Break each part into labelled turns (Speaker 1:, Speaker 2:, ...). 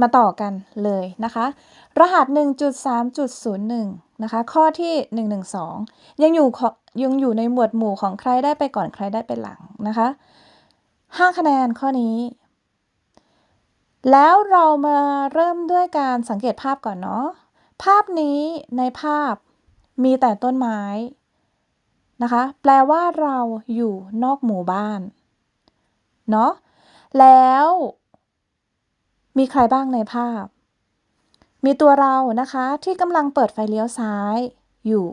Speaker 1: มาต่อกันเลยนะคะ รหัส 1.3.01 นะคะ ข้อที่ 112 ยังอยู่ยังอยู่ในหมวดหมู่ของใครได้ไปก่อนใครได้ไปหลังนะคะ 5 คะแนนข้อนี้ แล้วเรามาเริ่มด้วยการสังเกตภาพก่อนเนาะ ภาพนี้ในภาพมีแต่ต้นไม้นะคะ แปลว่าเราอยู่นอกหมู่บ้าน เนาะ แล้ว มีใครบ้างในภาพ มีตัวเรานะคะที่กำลังเปิดไฟเลี้ยวซ้ายอยู่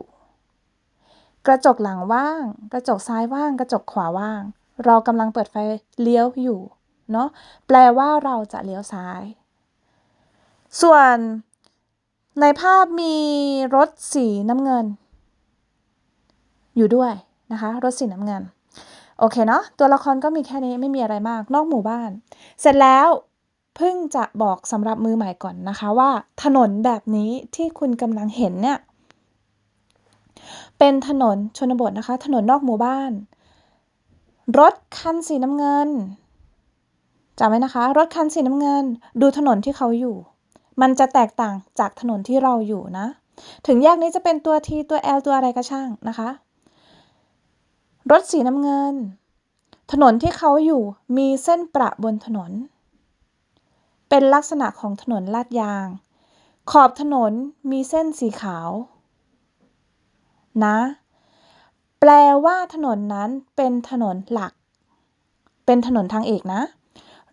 Speaker 1: กระจกหลังว่าง กระจกซ้ายว่าง กระจกขวาว่าง เรากำลังเปิดไฟเลี้ยวอยู่เนาะแปลว่าเราจะเลี้ยวซ้าย ส่วนในภาพมีรถสีน้ำเงิน อยู่ด้วยนะคะ รถสีน้ำเงิน โอเคเนาะตัวละครก็มีแค่นี้ไม่มีอะไรมากนอกหมู่บ้าน เสร็จแล้ว เพิ่งจะบอกสำหรับมือใหม่ก่อนนะคะว่า ถนนแบบนี้ที่คุณกำลังเห็นเนี่ย เป็นถนนชนบทนะคะ ถนนนอกหมู่บ้าน รถคันสีน้ำเงินจำไว้นะคะ รถคันสีน้ำเงิน ดูถนนที่เขาอยู่ มันจะแตกต่างจากถนนที่เราอยู่นะ ถึงแยกนี้จะเป็นตัว T ตัว L ตัวอะไรก็ช่างนะคะ รถสีน้ำเงิน ถนนที่เขาอยู่มีเส้นประบนถนน เป็นลักษณะของถนนลาดยาง ขอบถนนมีเส้นสีขาว นะ แปลว่าถนนนั้นเป็นถนนหลัก เป็นถนนทางเอกนะ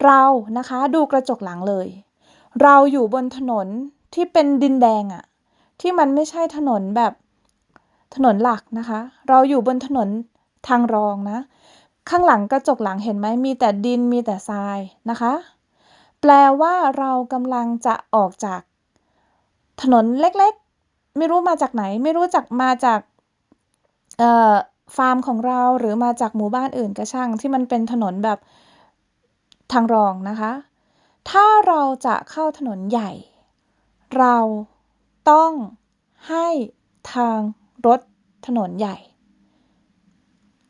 Speaker 1: เรานะคะดูกระจกหลังเลย เราอยู่บนถนนที่เป็นดินแดงอะที่มันไม่ใช่ถนนแบบถนนหลักนะคะ เราอยู่บนถนนทางรองนะ ข้างหลังกระจกหลังเห็นไหมมีแต่ดินมีแต่ทรายนะคะ แปลว่าเรากำลังจะออกจาก ถนนเล็กๆ ไม่รู้มาจากไหน ไม่รู้จักมาจากฟาร์มของเราหรือมาจากหมู่บ้านอื่นก็ช่างที่มันเป็นถนนแบบทางรองนะคะ ถ้าเราจะเข้าถนนใหญ่ เราต้องให้ทางรถถนนใหญ่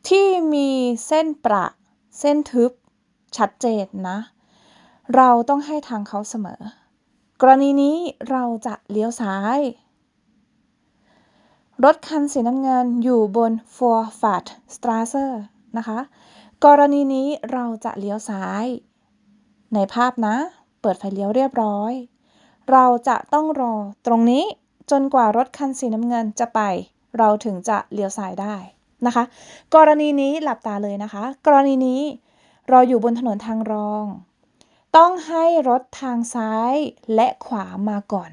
Speaker 1: ที่มีเส้นประเส้นทึบชัดเจนนะ เราต้องให้ทางเขาเสมอ กรณีนี้เราจะเลี้ยวซ้าย รถคันสีน้ำเงินอยู่บน f o r f a t Straße นะคะ กรณีนี้เราจะเลี้ยวซ้าย ในภาพนะ เปิดไฟเลี้ยวเรียบร้อย เราจะต้องรอตรงนี้จนกว่ารถคันสีน้ำเงินจะไป เราถึงจะเลี้ยวซ้ายได้นะคะ กรณีนี้หลับตาเลยนะคะ กรณีนี้เราอยู่บนถนนทางรอง ต้องให้รถทางซ้ายและขวามาก่อน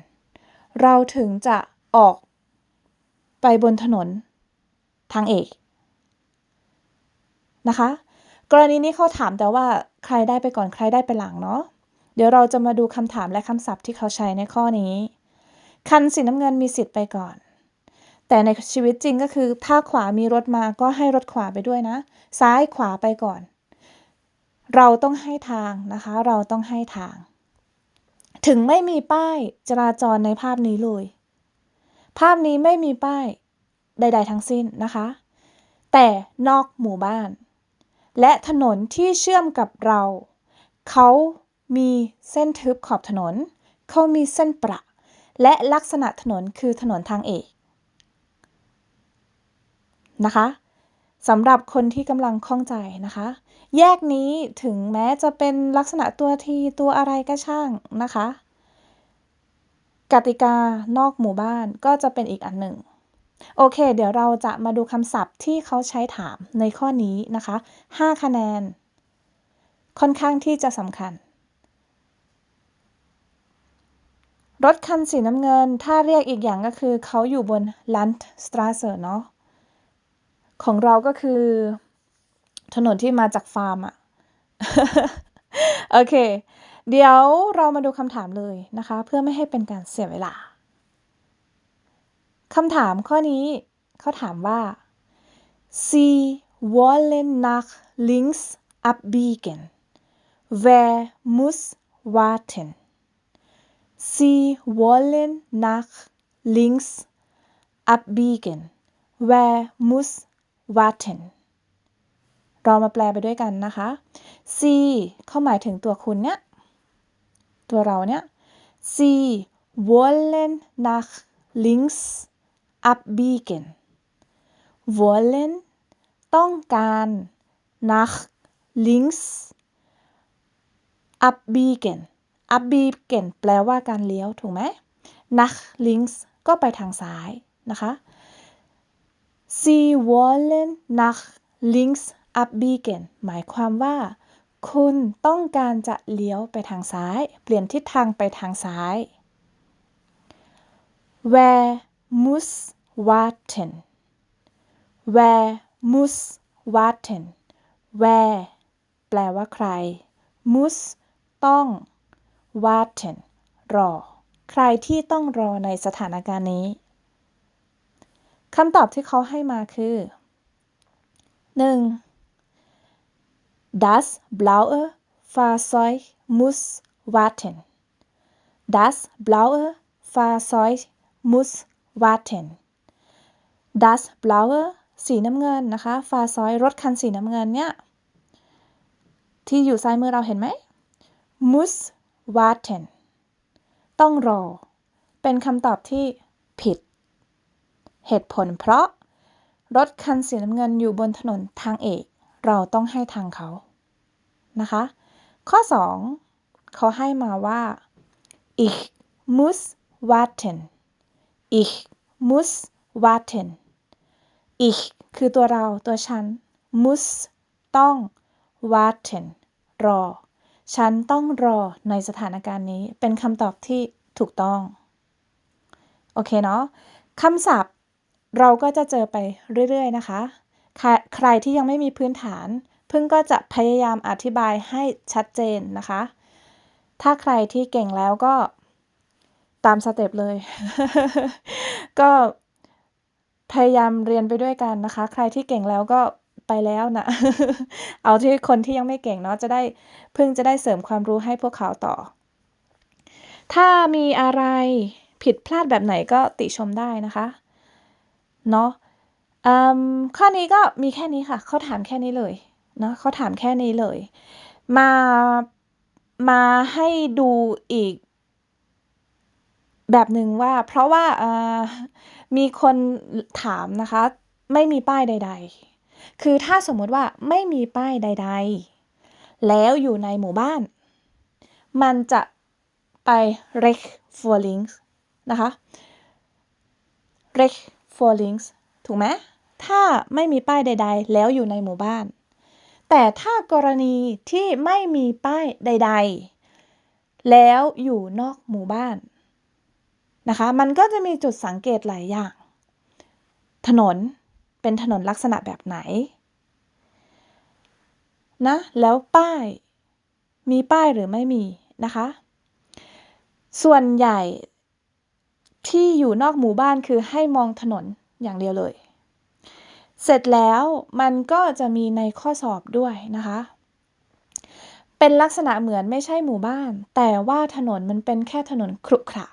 Speaker 1: เราถึงจะออกไปบนถนนทางเอกนะคะ กรณีนี้เขาถามแต่ว่าใครได้ไปก่อนใครได้ไปหลังเนาะเดี๋ยวเราจะมาดูคำถามและคำศัพท์ที่เขาใช้ในข้อนี้ คันสีน้ำเงินมีสิทธิ์ไปก่อน แต่ในชีวิตจริงก็คือถ้าขวามีรถมาก็ให้รถขวาไปด้วยนะ ซ้ายขวาไปก่อน เราต้องให้ทางนะคะ เราต้องให้ทาง ถึงไม่มีป้ายจราจรในภาพนี้เลย ภาพนี้ไม่มีป้ายใด ๆ ทั้งสิ้นนะคะ แต่นอกหมู่บ้าน และถนนที่เชื่อมกับเรา เขามีเส้นทึบขอบถนน เขามีเส้นประ และลักษณะถนนคือถนนทางเอกนะคะ สำหรับคนที่กำลังคล่องใจนะคะ แยกนี้ถึงแม้จะเป็นลักษณะตัวทีตัวอะไรก็ช่างนะคะ กติกานอกหมู่บ้านก็จะเป็นอีกอันหนึ่ง โอเค เดี๋ยวเราจะมาดูคำศัพท์ที่เขาใช้ถามในข้อนี้นะคะ 5 คะแนน ค่อนข้างที่จะสำคัญ รถคันสีน้ำเงิน ถ้าเรียกอีกอย่างก็คือเขาอยู่บน Landstraße เนาะ ของเราก็คือ ถนนที่มาจากฟาร์มอะโอเค เดี๋ยวเรามาดูคำถามเลยนะคะ เพื่อไม่ให้เป็นการเสียเวลาคำถามข้อนี้เขาถามว่า Sie wollen nach links abbiegen wer muss warten Sie wollen nach links abbiegen wer muss warten เรามาแปลไปด้วยกันนะคะ C เข้าหมายถึงตัวคุณเนี่ย ตัวเราเนี่ย Sie wollen nach links abbiegen wollen ต้องการ nach links abbiegen abbiegen แปลว่าการเลี้ยว ถูกไหม nach links ก็ไปทางซ้ายนะคะ Sie wollen nach links abbiegen หมายความว่า คุณต้องการจะเลี้ยวไปทางซ้าย เปลี่ยนทิศทางไปทางซ้าย Wer muss warten Wer muss warten Wer แปลว่าใคร muss ต้อง warten รอ ใครที่ต้องรอในสถานการณ์นี้ คำตอบที่เขาให้มาคือ 1. Das blaue Fahrzeug muss warten Das blaue Fahrzeug muss warten Das blaue สีน้ำเงินนะคะ ฟาซอยรถคันสีน้ำเงินเนี่ย ที่อยู่ซ้ายมือเราเห็นไหม muss warten ต้องรอ เป็นคำตอบที่ผิด เหตุผลเพราะ รถคันสีน้ำเงินอยู่บนถนนทางเอก เราต้องให้ทางเขา นะคะ ข้อ 2 เขาให้มาว่า ich muss warten ich muss warten ich คือตัวเราตัวฉัน muss ต้อง warten รอ ฉันต้องรอในสถานการณ์นี้ เป็นคำตอบที่ถูกต้อง โอเคเนาะคำศัพท์ เราก็จะเจอไปเรื่อยๆนะคะ ใครใครที่ยังไม่มีพื้นฐานเพิ่งก็จะพยายามอธิบายให้ชัดเจนนะคะ ถ้าใครที่เก่งแล้วก็ตามสเต็ปเลย ก็พยายามเรียนไปด้วยกันนะคะ ใครที่เก่งแล้วก็ไปแล้วนะ เอาที่คนที่ยังไม่เก่งเนาะจะได้เพิ่งจะได้เสริมความรู้ให้พวกเขาต่อ ถ้ามีอะไรผิดพลาดแบบไหนก็ติชมได้นะคะ เนาะข้อนี้ก็มีแค่นี้ค่ะเขาถามแค่นี้เลยเนาะเขาถามแค่นี้เลย มามาให้ดูอีก แบบหนึ่งว่า เพราะว่ามีคนถามนะคะ ไม่มีป้ายใด ๆ คือถ้าสมมติว่าไม่มีป้ายใด ๆ แล้วอยู่ในหมู่บ้าน มันจะไป r e c for links นะคะ r e c for links ถูกไหมถ้าไม่มีป้ายใด ๆ แล้วอยู่ในหมู่บ้าน แต่ถ้ากรณีที่ไม่มีป้ายใด ๆ แล้วอยู่นอกหมู่บ้านนะคะ มันก็จะมีจุดสังเกตหลายอย่าง ถนนเป็นถนนลักษณะแบบไหนนะแล้วป้าย มีป้ายหรือไม่มีนะคะ ส่วนใหญ่ ที่อยู่นอกหมู่บ้านคือให้มองถนนอย่างเดียวเลย เสร็จแล้วมันก็จะมีในข้อสอบด้วยนะคะ เป็นลักษณะเหมือนไม่ใช่หมู่บ้าน แต่ว่าถนนมันเป็นแค่ถนนครุขระ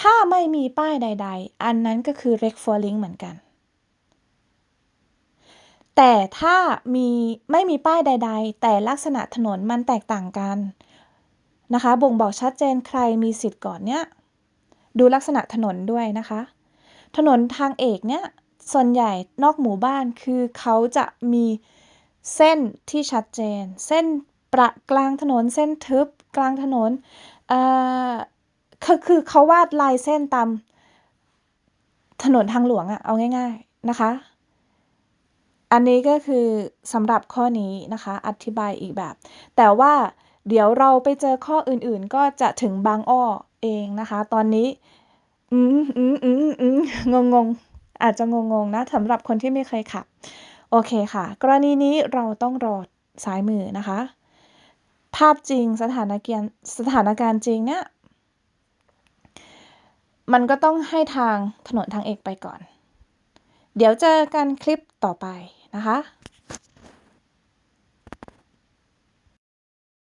Speaker 1: ถ้าไม่มีป้ายใด ๆ อันนั้นก็คือ red for link เหมือนกัน แต่ถ้ามีไม่มีป้ายใด ๆ แต่ลักษณะถนนมันแตกต่างกันนะคะ บ่งบอกชัดเจนใครมีสิทธิ์ก่อนเนี้ย ดูลักษณะถนนด้วยนะคะ ถนนทางเอกเนี่ยส่วนใหญ่นอกหมู่บ้านคือเขาจะมีเส้นที่ชัดเจน เส้นประกลางถนนเส้นทึบกลางถนนเอ่อคือคือเขาวาดลายเส้นตามถนนทางหลวงอะเอาง่าย ๆนะคะ อันนี้ก็คือสำหรับข้อนี้นะคะ อธิบายอีกแบบ แต่ว่าเดี๋ยวเราไปเจอข้ออื่นๆ ก็จะถึงบางอ้อ เองนะคะ ตอนนี้ อืมอืมอืมอืมงงงอาจจะงงงนะสำหรับคนที่ไม่เคยขับ โอเคค่ะ กรณีนี้เราต้องรอซ้ายมือนะคะ ภาพจริงสถานการณ์สถานการณ์จริงเนี่ยมันก็ต้องให้ทางถนนทางเอกไปก่อน เดี๋ยวเจอกันคลิปต่อไปนะคะ